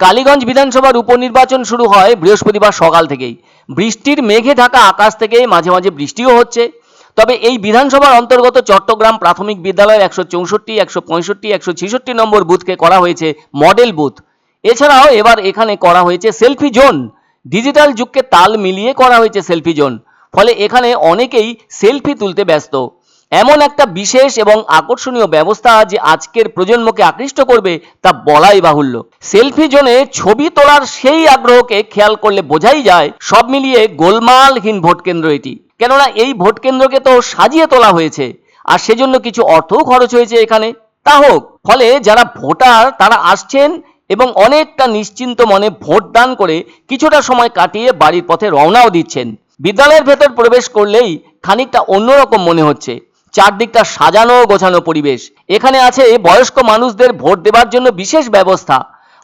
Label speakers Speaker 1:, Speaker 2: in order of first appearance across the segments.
Speaker 1: কালীগঞ্জ বিধানসভার উপনির্বাচন শুরু হয় বৃহস্পতিবার সকাল থেকেই। বৃষ্টির মেঘে ঢাকা আকাশ থেকে মাঝে মাঝে বৃষ্টিও হচ্ছে। তবে এই বিধানসভার অন্তর্গত চট্টগ্রাম প্রাথমিক বিদ্যালয়ের একশো চৌষট্টি, একশো পঁয়ষট্টি, একশো ছেষট্টি নম্বর বুথকে করা হয়েছে মডেল বুথ। এছাড়াও এবার এখানে করা হয়েছে সেলফি জোন। ডিজিটাল যুগকে তাল মিলিয়ে করা হয়েছে সেলফি জোন। ফলে এখানে অনেকেই সেলফি তুলতে ব্যস্ত। এমন একটা বিশেষ এবং আকর্ষণীয় ব্যবস্থা যে আজকের প্রজন্মকে আকৃষ্ট করবে তা বলাই বাহুল্য। সেলফি জোনে ছবি তোলার সেই আগ্রহকে খেয়াল করলে বোঝাই যায় সব মিলিয়ে গোলমালহীন ভোট কেন্দ্র এটি। কেননা এই ভোট কেন্দ্রকে তো সাজিয়ে তোলা হয়েছে। আর সেজন্য কিছু অর্থও খরচ হয়েছে এখানে। তা হোক, ফলে যারা ভোটার তারা আসছেন এবং অনেকটা নিশ্চিন্ত মনে ভোট দান করে কিছুটা সময় কাটিয়ে বাড়ির পথে রওনাও দিচ্ছেন। বিদ্যালয়ের ভেতর প্রবেশ করলেই খানিকটা অন্যরকম মনে হচ্ছে। চারদিকটা সাজানো গোছানো পরিবেশ। এখানে আছে বয়স্ক মানুষদের ভোট দেবার জন্য বিশেষ ব্যবস্থা।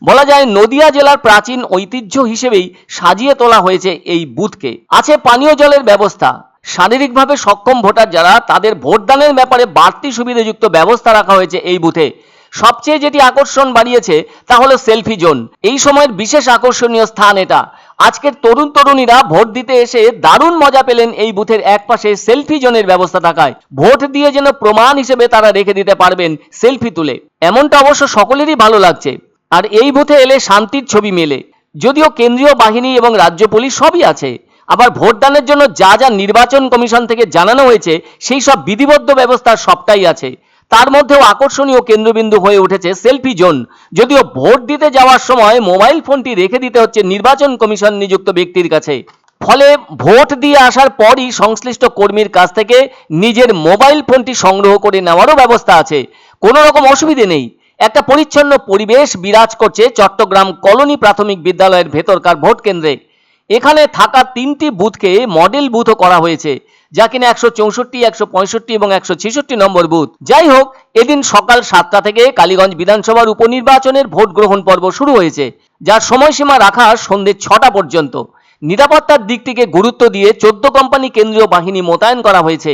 Speaker 1: বলা যায়, নদিয়া জেলার প্রাচীন ঐতিহ্য হিসেবেই সাজিয়ে তোলা হয়েছে এই বুথকে। আছে পানীয় জলের ব্যবস্থা। শারীরিকভাবে সক্ষম ভোটার যারা, তাদের ভোটদানের ব্যাপারে বাড়তি সুবিধাযুক্ত ব্যবস্থা রাখা হয়েছে এই বুথে। সবচেয়ে যেটি আকর্ষণ বাড়িয়েছে, তা হলো সেলফি জোন। এই সময়ের বিশেষ আকর্ষণীয় স্থান এটা। আজকের তরুণ তরুণীরা ভোট দিতে এসে দারুণ মজা পেলেন এই বুথের এক পাশে সেলফি জোনের ব্যবস্থা থাকায়। ভোট দিয়ে যেন প্রমাণ হিসেবে তারা রেখে দিতে পারবেন সেলফি তুলে। এমনটা অবশ্য সকলেরই ভালো লাগছে। আর এই বুথে এলে শান্তির ছবি মেলে। যদিও কেন্দ্রীয় বাহিনী এবং রাজ্য পুলিশ সবই আছে। আবার ভোটদানের জন্য যা যা নির্বাচন কমিশন থেকে জানানো হয়েছে, সেই সব বিধিবদ্ধ ব্যবস্থা সবটাই আছে। তার মধ্যেও আকর্ষণীয় কেন্দ্রবিন্দু হয়ে উঠেছে সেলফি জোন। যদিও ভোট দিতে যাওয়ার সময় মোবাইল ফোনটি রেখে দিতে হচ্ছে নির্বাচন কমিশন নিযুক্ত ব্যক্তির কাছে। ফলে ভোট দিয়ে আসার পরই সংশ্লিষ্ট কর্মীর কাছ থেকে নিজের মোবাইল ফোনটি সংগ্রহ করে নেওয়ারও ব্যবস্থা আছে। কোনো রকম অসুবিধে নেই। একটা পরিচ্ছন্ন পরিবেশ বিরাজ করছে চট্টগ্রাম কলোনি প্রাথমিক বিদ্যালয়ের ভেতরকার ভোট কেন্দ্রে। এখানে থাকা তিনটি বুথকে মডেল বুথও করা হয়েছে। যা কিনা একশো চৌষট্টি, একশো পঁয়ষট্টি এবং একশো ছেষট্টি নম্বর বুথ। যাই হোক এদিন সকাল সাতটা থেকে কালীগঞ্জ বিধানসভার উপনির্বাচনের ভোট গ্রহণ পর্ব শুরু হয়েছে, যার সময়সীমা রাখা সন্ধ্যে ছটা পর্যন্ত। নিরাপত্তার দিক থেকে গুরুত্ব দিয়ে চোদ্দ কোম্পানি কেন্দ্রীয় বাহিনী মোতায়েন করা হয়েছে।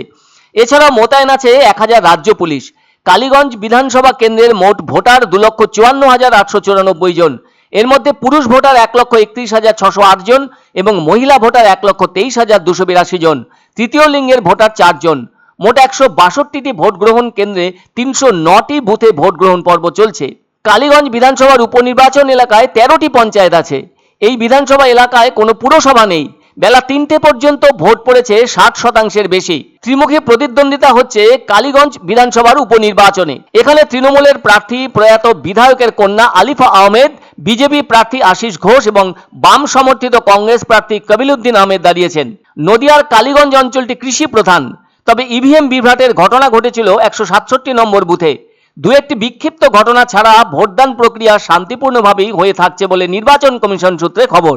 Speaker 1: এছাড়া মোতায়েন আছে এক হাজার রাজ্য পুলিশ। কালীগঞ্জ বিধানসভা কেন্দ্রের মোট ভোটার দু লক্ষ চুয়ান্ন হাজার আটশো চুরানব্বই জন। এর মধ্যে পুরুষ ভোটার এক লক্ষ একত্রিশ হাজার ছশো আট জন এবং মহিলা ভোটার এক লক্ষ তেইশ হাজার দুশো বিরাশি জন। তৃতীয় লিঙ্গের ভোটার চারজন মোট একশো বাষট্টিটি ভোট গ্রহণ কেন্দ্রে তিনশো নটি বুথে ভোট গ্রহণ পর্ব চলছে। কালীগঞ্জ বিধানসভার উপনির্বাচন এলাকায় তেরোটি পঞ্চায়েত আছে। এই বিধানসভা এলাকায় কোনো পুরসভা নেই। বেলা তিনটে পর্যন্ত ভোট পড়েছে ষাট শতাংশের বেশি। ত্রিমুখী প্রতিদ্বন্দ্বিতা হচ্ছে কালীগঞ্জ বিধানসভার উপনির্বাচনে। এখানে তৃণমূলের প্রার্থী প্রয়াত বিধায়কের কন্যা আলিফা আহমেদ বিজেপি প্রার্থী আশিস ঘোষ এবং বাম সমর্থিত কংগ্রেস প্রার্থী কবিলুদ্দিন আহমেদ দাঁড়িয়েছেন। নদিয়ার কালীগঞ্জ অঞ্চলটি কৃষি প্রধান। তবে ইভিএম বিভ্রাটের ঘটনা ঘটেছিল একশো সাতষট্টি নম্বর বুথে। দু একটি বিক্ষিপ্ত ঘটনা ছাড়া ভোটদান প্রক্রিয়া শান্তিপূর্ণভাবেই হয়ে থাকছে বলে নির্বাচন কমিশন সূত্রে খবর।